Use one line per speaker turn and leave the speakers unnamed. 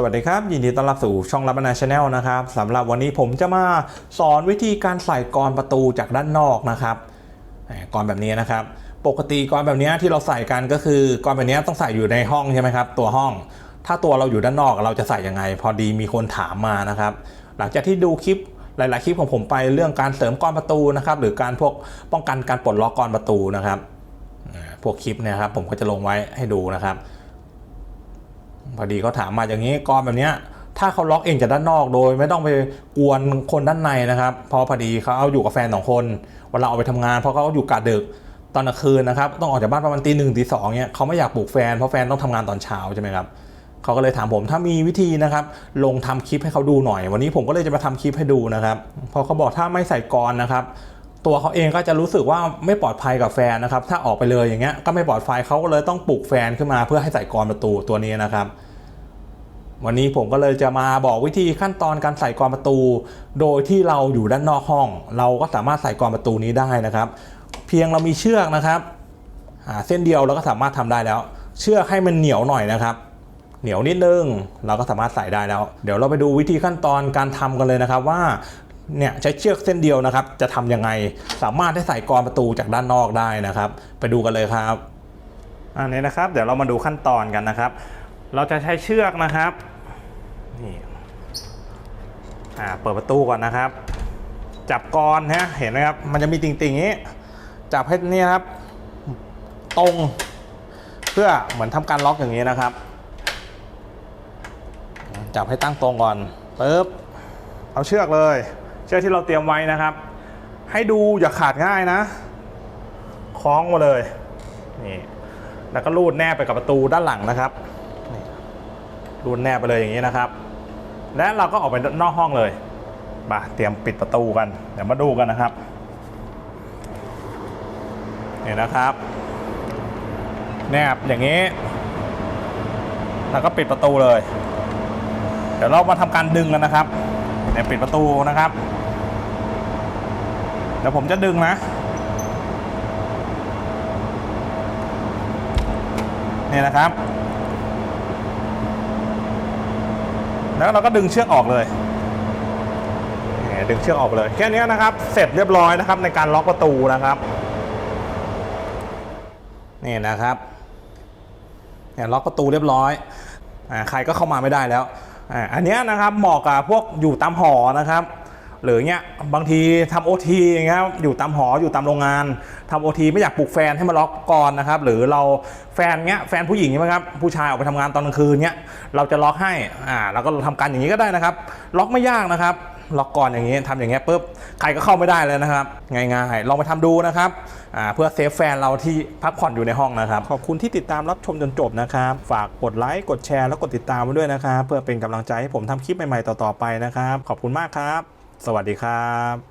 สวัสดีครับ ยินดีต้อนรับสู่ช่องรับนาชาแนลนะครับสำหรับวันนี้ผมจะมาสอนวิธีการใส่กรอนประตูจากด้านนอกนะครับกรอนแบบนี้นะครับ ปกติกรอนแบบนี้ที่เราใส่กันก็คือกรอนแบบนี้ต้องใส่อยู่ในห้องใช่ไหมครับ ตัวห้อง ถ้าตัวเราอยู่ด้านนอกเราจะใส่ยังไง พอดีมีคนถามมานะครับ หลังจากที่ดูคลิปหลาย ๆ คลิปของผมไปเรื่องการเสริมกรอนประตูนะครับ หรือการพวกป้องกันการปลดล็อกกรอนประตูนะครับพวกคลิปเนี่ยครับผมก็จะลงไว้ให้ดูนะครับ พอดีเขาถามมาอย่างนี้กรแบบนี้ถ้าเขาล็อกเองจากด้านนอกโดย ไม่ต้องไปกวนคนด้านในนะครับเพอพอดีเขาเอาอยู่กับแฟนสองคนเวลาออกไปทำงานเพราะเขาอยู่กะดึกตอนกลางคืนนะครับต้องออกจากบ้านประมาณตีหนึ่งตีสองเนี่ยเขาไม่อยากปลุกแฟนเพราะแฟนต้องทำงานตอนเช้าใช่ไหมครับเขาก็เลยถามผมถ้ามีวิธีนะครับ ลงทำคลิปให้เขาดูหน่อย วันนี้ผมก็เลยจะมาทำคลิปให้ดูนะครับพอเขาบอกถ้าไม่ใส่กรนะครับ ตัวเขาเองก็จะรู้สึกว่าไม่ปลอดภัยกับแฟนนะครับ ถ้าออกไปเลยอย่างเงี้ยก็ไม่ปลอดภัยเขาก็เลยต้องปลุกแฟนขึ้นมาเพื่อให้ใส่กรประตูตัวนี้นะครับ วันนี้ผมก็เลยจะมาบอกวิธีขั้นตอนการใส่กรประตู โดยที่เราอยู่ด้านนอกห้อง เราก็สามารถใส่กรประตูนี้ได้นะครับ เพียงเรามีเชือกนะครับหาเส้นเดียวเราก็สามารถทำได้แล้ว เชือกให้มันเหนียวหน่อยนะครับ เหนียวนิดนึงเราก็สามารถใส่ได้แล้ว เดี๋ยวเราไปดูวิธีขั้นตอนการทำกันเลยนะครับว่าเนี่ยใช้เชือกเส้นเดียวนะครับ จะทำยังไงสามารถให้ใส่กรประตูจากด้านนอกได้นะครับ ไปดูกันเลยครับอันนี้นะครับ เดี๋ยวเรามาดูขั้นตอนกันนะครับ เราจะใช้เชือกนะครับนี่อ่าเปิดประตูก่อนนะครับ จับกรฮะเห็นไหมครับ มันจะมีติ่งๆอย่างนี้ จับให้นี่ครับ ตรงเพื่อเหมือนทำการล็อกอย่างนี้นะครับ จับให้ตั้งตรงก่อนปึ๊บเอาเชือกเลย เชือกที่เราเตรียมไว้นะครับ ให้ดูอย่าขาดง่ายนะคล้องมาเลยนี่แล้วก็ลูดแนบไปกับประตูด้านหลังนะครับ นี่ลูดแนบไปเลยอย่างนี้นะครับ และเราก็ออกไปนอกห้องเลยมาเตรียมปิดประตูกัน เดี๋ยวมาดูกันนะครับนี่นะครับ แนบอย่างนี้ แล้วก็ปิดประตูเลย เดี๋ยวเรามาทำการดึงกันนะครับเนี่ยปิดประตูนะครับเดี๋ยวผมจะดึงนะนี่นะครับ แล้วเราก็ดึงเชือกออกเลยดึงเชือกออกเลย แค่นี้นะครับ เสร็จเรียบร้อยนะครับ ในการล็อกประตูนะครับ นี่นะครับเนี่ยล็อกประตูเรียบร้อยอ่าใครก็เข้ามาไม่ได้แล้วอ่าอันนี้นะครับเหมาะกับพวกอยู่ตามหอนะครับ หรือเนี้ยบางทีทำโอทีอย่างเงี้ยอยู่ตามหออยู่ตามโรงงานทำโอทีไม่อยากปลุกแฟนให้มาล็อกก่อนนะครับหรือเราแฟนเงี้ยแฟนผู้หญิงใช่ไหมครับผู้ชายออกไปทำงานตอนกลางคืนเงี้ยเราจะล็อกให้อ่าเราก็ทำการอย่างนี้ก็ได้นะครับ ล็อกไม่ยากนะครับ ล็อกก่อนอย่างนี้ทำอย่างเงี้ยปุ๊บใครก็เข้าไม่ได้เลยนะครับง่ายๆลองไปทำดูนะครับอ่าเพื่อเซฟแฟนเราที่พักผ่อนอยู่ในห้องนะครับ ขอบคุณที่ติดตามรับชมจนจบนะครับ ฝากกดไลค์กดแชร์แล้วกดติดตามไว้ด้วยนะครับเพื่อเป็นกำลังใจให้ผมทำคลิปใหม่ๆต่อๆไปนะครับ ขอบคุณมากครับ สวัสดีครับ